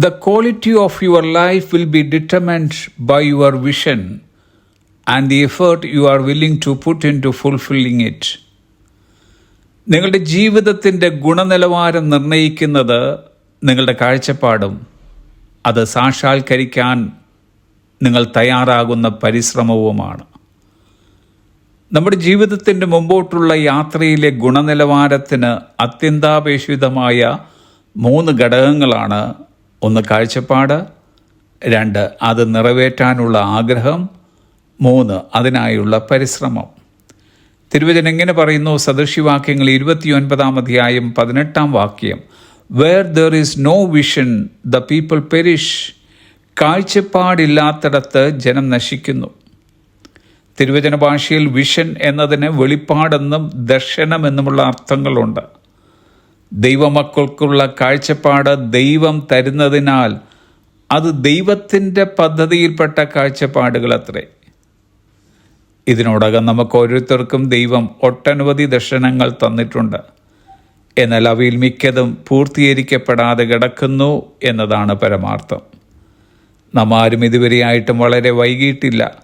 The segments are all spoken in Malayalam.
The quality of your life will be determined by your vision and the effort you are willing to put into fulfilling it. നിങ്ങളുടെ ജീവിതത്തിന്റെ ഗുണനിലവാരം നിർണയിക്കുന്നത് നിങ്ങളുടെ കാഴ്ചപ്പാടും അത് സാക്ഷാത്കരിക്കാൻ നിങ്ങൾ തയ്യാറാകുന്ന പരിശ്രമവുമാണ് നമ്മുടെ ജീവിതത്തിന്റെ മുമ്പോട്ടുള്ള യാത്രയിലെ ഗുണനിലവാരത്തിന് അത്യന്താപേക്ഷിതമായ മൂന്ന് ഘടകങ്ങളാണ് ഒന്ന് കാഴ്ചപ്പാട് രണ്ട് അത് നിറവേറ്റാനുള്ള ആഗ്രഹം മൂന്ന് അതിനായുള്ള പരിശ്രമം. തിരുവചനം എങ്ങനെ പറയുന്നു സദൃശിവാക്യങ്ങൾ ഇരുപത്തിയൊൻപതാം അധ്യായം പതിനെട്ടാം വാക്യം. Where there is no vision the people perish കാഴ്ചപ്പാടില്ലാത്തിടത്ത് ജനം നശിക്കുന്നു. തിരുവചന ഭാഷയിൽ വിഷൻ എന്നതിന് വെളിപ്പാടെന്നും ദർശനമെന്നുമുള്ള അർത്ഥങ്ങളുണ്ട്. ദൈവമക്കൾക്കുള്ള കാഴ്ചപ്പാട് ദൈവം തരുന്നതിനാൽ അത് ദൈവത്തിന്റെ പദ്ധതിയിൽപ്പെട്ട കാഴ്ചപ്പാടുകൾ അത്രേ ഇതിനോടകം നമുക്ക് ഓരോരുത്തർക്കും ദൈവം ഒട്ടനവധി ദർശനങ്ങൾ തന്നിട്ടുണ്ട്. എന്നാൽ അവയിൽ മിക്കതും പൂർത്തീകരിക്കപ്പെടാതെ കിടക്കുന്നു എന്നതാണ് പരമാർത്ഥം. നാം ആരും ഇതുവരെയായിട്ടും വളരെ വൈകിട്ടില്ല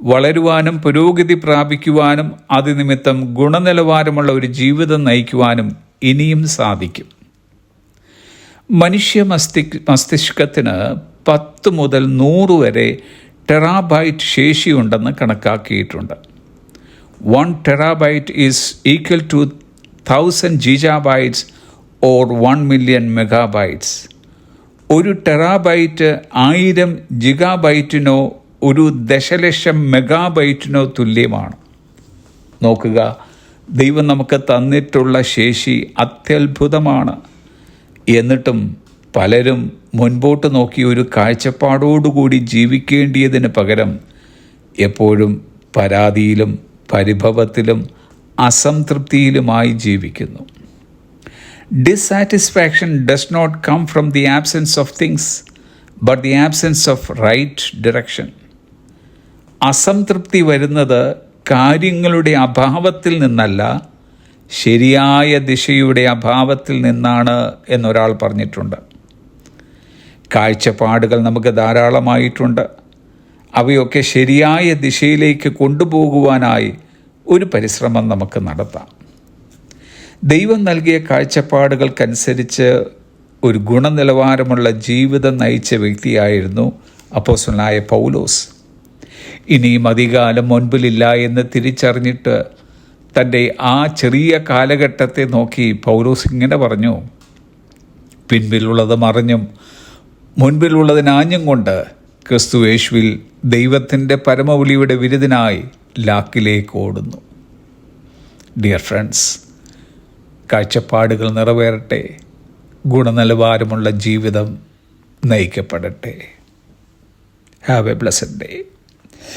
വളരുവാനും പുരോഗതി പ്രാപിക്കുവാനും അതിനിമിത്തം ഗുണനിലവാരമുള്ള ഒരു ജീവിതം നയിക്കുവാനും ഇനിയും സാധിക്കും. മനുഷ്യ മസ്തി മസ്തിഷ്കത്തിന് പത്ത് മുതൽ നൂറ് വരെ ടെറാബൈറ്റ് ശേഷിയുണ്ടെന്ന് കണക്കാക്കിയിട്ടുണ്ട്. One terabyte is equal to thousand gigabytes or one million megabytes. ഒരു ടെറാബൈറ്റ് ആയിരം ജിഗാബൈറ്റിനോ ഒരു ദശലക്ഷം മെഗാബൈറ്റിനോ തുല്യമാണ്. നോക്കുക ദൈവം നമുക്ക് തന്നിട്ടുള്ള ശേഷി അത്യത്ഭുതമാണ്. എന്നിട്ടും പലരും മുൻപോട്ട് നോക്കി ഒരു കാഴ്ചപ്പാടോടുകൂടി ജീവിക്കേണ്ടിയതിന് പകരം എപ്പോഴും പരാതിയിലും പരിഭവത്തിലും അസംതൃപ്തിയിലുമായി ജീവിക്കുന്നു. Dissatisfaction does not come from the absence of things but the absence of right direction അസംതൃപ്തി വരുന്നത് കാര്യങ്ങളുടെ അഭാവത്തിൽ നിന്നല്ല ശരിയായ ദിശയുടെ അഭാവത്തിൽ നിന്നാണ് എന്നൊരാൾ പറഞ്ഞിട്ടുണ്ട്. കാഴ്ചപ്പാടുകൾ നമുക്ക് ധാരാളമായിട്ടുണ്ട്. അവയൊക്കെ ശരിയായ ദിശയിലേക്ക് കൊണ്ടുപോകുവാനായി ഒരു പരിശ്രമം നമുക്ക് നടത്താം. ദൈവം നൽകിയ കാഴ്ചപ്പാടുകൾക്കനുസരിച്ച് ഒരു ഗുണനിലവാരമുള്ള ജീവിതം നയിച്ച വ്യക്തിയായിരുന്നു അപ്പോസനായ പൗലോസ്. ഇനിയും അധികാലം മുൻപിലില്ല എന്ന് തിരിച്ചറിഞ്ഞിട്ട് തന്റെ ആ ചെറിയ കാലഘട്ടത്തെ നോക്കി പൗലോസ് ഇങ്ങനെ പറഞ്ഞു. പിൻപിലുള്ളത് മറിഞ്ഞും മുൻപിലുള്ളതിനാഞ്ഞും കൊണ്ട് ക്രിസ്തു യേശുവിൽ ദൈവത്തിന്റെ പരമവിളിയുടെ വിരുദിനായി ലാക്കിലേക്ക് ഓടുന്നു. ഡിയർ ഫ്രണ്ട്സ് കാഴ്ചപ്പാടുകൾ നിറവേറട്ടെ. ഗുണനിലവാരമുള്ള ജീവിതം നയിക്കപ്പെടട്ടെ. Have a blessed day.